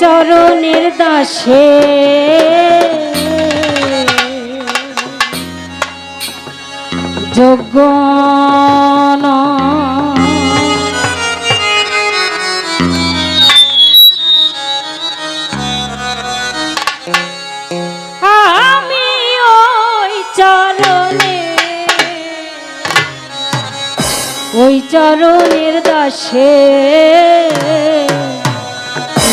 চরণের দাসে। যোগ্য ওই চরণের দাসে।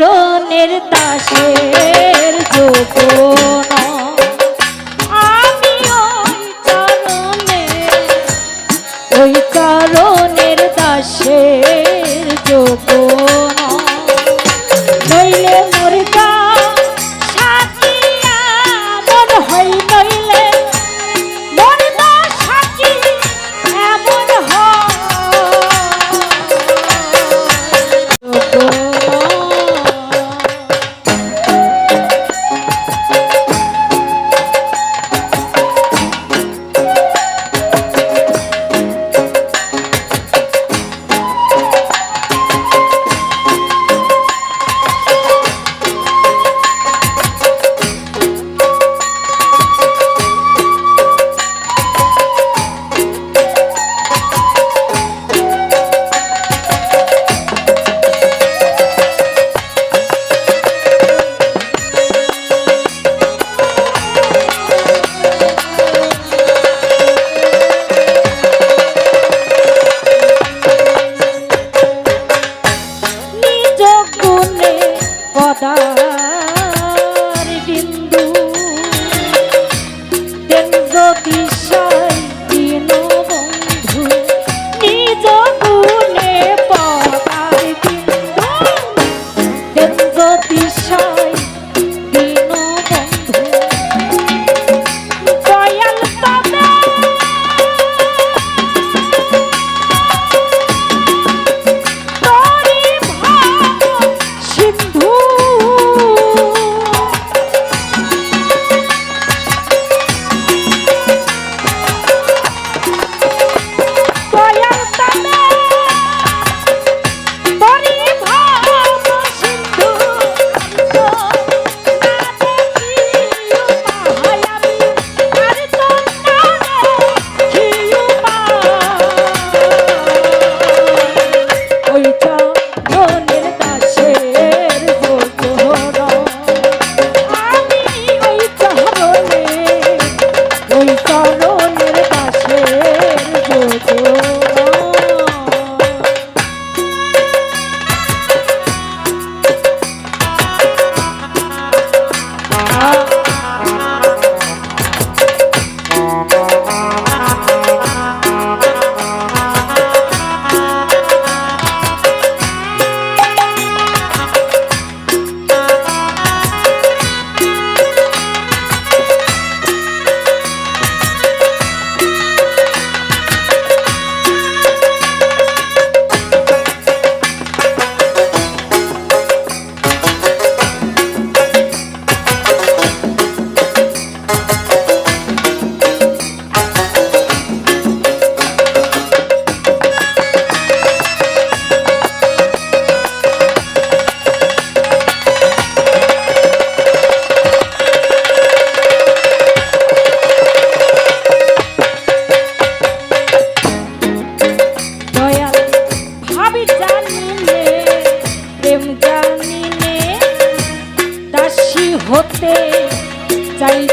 চরণের দাসের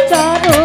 চরণ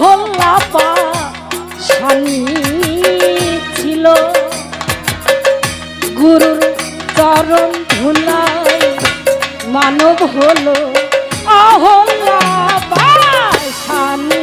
হোল্লা পা স্বামী ছিল। গুরুর চরণ মানব হলো অহল্লা পা স্বামী